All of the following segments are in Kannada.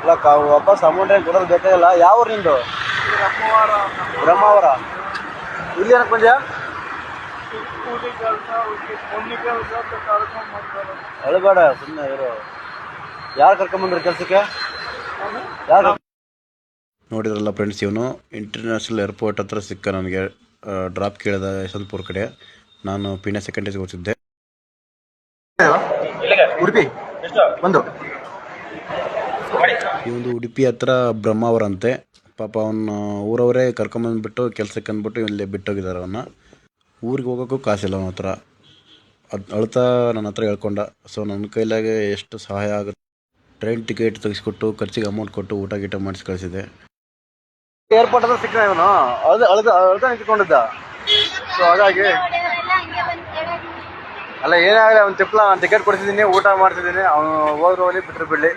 ಇಲ್ಲ, ಕಾ ವಾಪಸ್ ಅಮೌಂಟ್ ಏನು ಕೊಡೋದು ಬೇಕಾಗಿಲ್ಲ. ಯಾವ ನಿಂದು? ಬ್ರಹ್ಮವಾರ. ಇಲ್ಲಿ ಏನಕ್ಕೆ ಬಂದ್ಯಾ? ಹೇಳಬೇಡ ಸುಮ್ಮನೆ ಇರು. ಯಾರು ಕರ್ಕೊಂಬಂದ್ರು ಕೆಲಸಕ್ಕೆ? ಯಾರು ನೋಡಿದ್ರಲ್ಲ ಫ್ರೆಂಡ್ಸ್ ಇವನು ಇಂಟರ್ನ್ಯಾಷನಲ್ ಏರ್ಪೋರ್ಟ್ ಹತ್ರ ಸಿಕ್ಕ ನನಗೆ ಡ್ರಾಪ್ ಕೇಳಿದ ಯಶವಂತಪುರ ಕಡೆ. ನಾನು ಪಿಣೆ ಸೆಕೆಂಡೇಜ್ಗೆ ಹೋಗ್ತಿದ್ದೆ ಉಡುಪಿ. ಒಂದು. ಈ ಒಂದು ಉಡುಪಿ ಹತ್ರ ಬ್ರಹ್ಮ ಅವರಂತೆ. ಪಾಪ ಅವನ್ನ ಊರವರೇ ಕರ್ಕೊಂಬಂದ್ಬಿಟ್ಟು ಕೆಲ್ಸಕ್ಕೆ ಅಂದ್ಬಿಟ್ಟು ಇಲ್ಲೇ ಬಿಟ್ಟೋಗಿದ್ದಾರೆ ಅವನ್ನ ಊರಿಗೆ ಹೋಗೋಕ್ಕೂ ಕಾಸಿಲ್ಲ ಅವನ ಹತ್ರ. ಅದು ಅಳ್ತಾ ನನ್ನ ಹತ್ರ ಹೇಳ್ಕೊಂಡ. ಸೊ ನನ್ನ ಕೈಲಾಗೆ ಎಷ್ಟು ಸಹಾಯ ಆಗುತ್ತೆ. ಟ್ರೈನ್ ಟಿಕೆಟ್ ತೆಗೆಸ್ಕೊಟ್ಟು ಖರ್ಚಿಗೆ ಅಮೌಂಟ್ ಕೊಟ್ಟು ಊಟ ಗೀಟ ಮಾಡಿಸಿ ಕಳಿಸಿದೆ ಏರ್ಪೋರ್ಟ್ ಹತ್ರ ಸಿಕ್ಕ ಇವನು. ಅಳ್ದ ಅಳ್ದ ಅಳ್ದ ನಿಂತ್ಕೊಂಡಿದ್ದ. ಸೊ ಹಾಗಾಗಿ ಅಲ್ಲ, ಏನಾಗಲಿ ಅವ್ನು ತಿಪ್ಪಲ ಟಿಕೆಟ್ ಕೊಡ್ತಿದ್ದೀನಿ, ಊಟ ಮಾಡ್ತಿದ್ದೀನಿ, ಅವನು ಹೋದ್ರು ಹೋಗ್ಲಿ ಬಿಟ್ಟರು ಬಿಡಲಿ.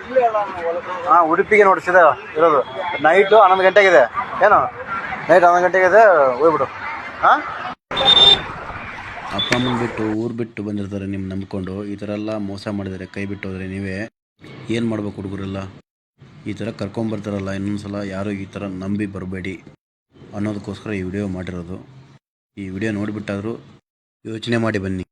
ಹಾಂ, ಉಡುಪಿಗೆ ನೋಡಿಸಿದ ಸೀದಾ ಇರೋದು. ನೈಟು ಹನ್ನೊಂದು ಗಂಟೆಗಿದೆ. ಏನು? ನೈಟ್ ಹನ್ನೊಂದು ಗಂಟೆಗಿದೆ, ಹೋಗ್ಬಿಡು. ಹಾಂ? ಅಪ್ಪ ಅಮ್ಮನ ಬಿಟ್ಟು, ಊರು ಬಿಟ್ಟು ಬಂದಿರ್ತಾರೆ ನಿಮ್ಮ ನಂಬ್ಕೊಂಡು. ಈ ಥರ ಎಲ್ಲ ಮೋಸ ಮಾಡಿದರೆ, ಕೈ ಬಿಟ್ಟು ಹೋದರೆ ನೀವೇ. ಏನು ಮಾಡ್ಬೇಕು ಹುಡುಗರೆಲ್ಲ? ಈ ಥರ ಕರ್ಕೊಂಬರ್ತಾರಲ್ಲ ಇನ್ನೊಂದ್ಸಲ ಯಾರು ಈ ಥರ ನಂಬಿ ಬರಬೇಡಿ ಅನ್ನೋದಕ್ಕೋಸ್ಕರ ಈ ವಿಡಿಯೋ ಮಾಡಿರೋದು. ಈ ವಿಡಿಯೋ ನೋಡಿಬಿಟ್ಟಾದರೂ ಯೋಚನೆ ಮಾಡಿ ಬನ್ನಿ.